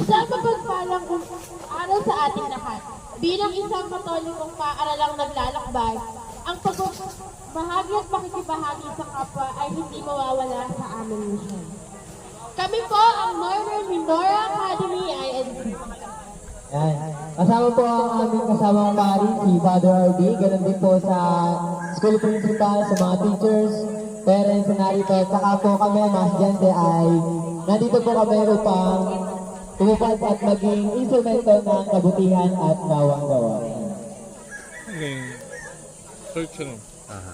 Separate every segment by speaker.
Speaker 1: Isang mapagpalang araw sa ating lahat. Bilang isang katolikong paaralang naglalakbay, ang pagbahagi at pakikibahagi sa kapwa ay hindi mawawala sa aming misyon. Kami po ang Northern Mindoro Academy INC.
Speaker 2: Yan. Kasama po ang aming kasamang pari, si Father RB. Ganun din po sa school principal, sa mga teachers, parents na narito. At saka po kami, mga estudyante ay nandito po kami upang tumupad at maging instrumento ng kabutihan at nawang gawa.
Speaker 3: Okay. Search ano?
Speaker 4: Aha.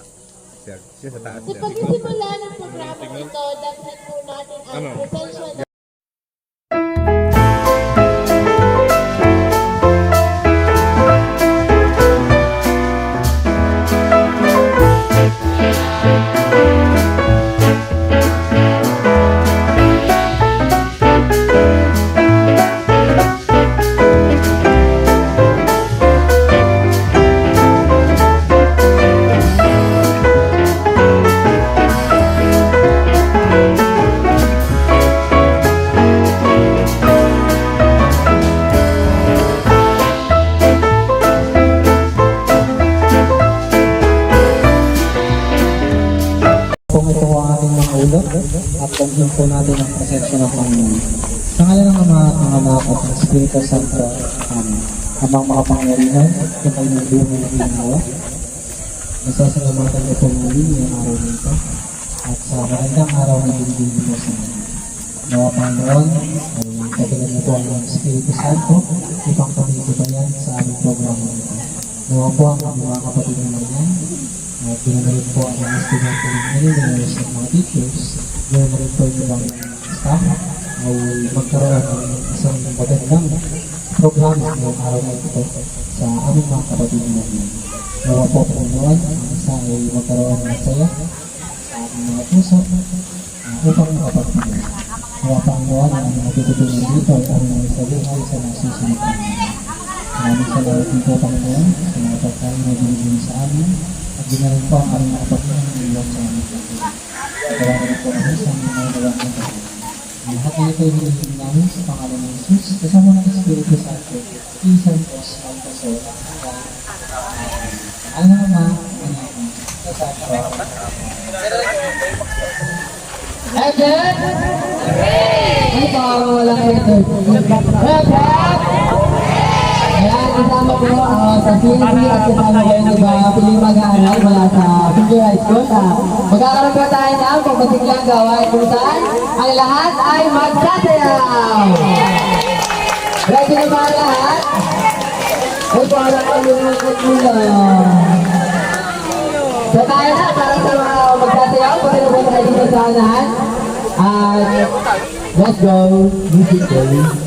Speaker 4: Sir, siya sa taas.
Speaker 1: Sa pagsisimula ng programa ito, dagdag po natin ang
Speaker 3: Ano?
Speaker 1: presensya
Speaker 2: kung po natin ang presensya ng Panginoon. Sa ngalan ng Ama at ng Anak at ng Espiritu Santo, Amen. Amang makapangyarihan, kayo ng buong ng ginawa, nasasalamatan ko po muli ngayong araw nito at sa magandang araw na binibigyan mo sa amin. Nawa Panginoon, ay katilan niyo po ang Espiritu Santo upang pagkikubayan sa aming programa nito. Nawa po ang mga kapatid ng mga at pinagalit po ang mga estudyante ng engineers at mga teachers, yung ibang staff ay magkaroon ng isang magandang programa ngayong araw na ito sa aming mga kapatid ng mga Nawa po po noon, ang isa ay magkaroon ng saya sa ating mga puso uh, upang makapagpagod. Nawa po noon ang aming natututunan dito ay aming mga isabuhay sa mga susunod na mga. Maraming salamat din po Panginoon sa mga pagkain na binibigay sa amin at ginarin po ang aming mga pagkain na iwan sa amin. Gawa na po sa mga gawa na ito. Ang lahat ay binibigay namin sa pangalan ng Jesus kasama ng Espiritu Santo, isang Diyos ang kaso. Ano na anak sa Santo. Agad! Ano pa ang walang ito? Agad! Kasama po uh, sa PNP at kasama ko yung iba piling mag-aaral mula sa Senior High School. Uh, magkakaroon po tayo ng pagpasiglang gawain kung saan ang lahat ay magsasayaw. Ready na ba lahat? Ay, parang kalungkot muna. So tayo na, para sa mga magsasayaw, pag na po tayo sa unahan. At let's go, music day.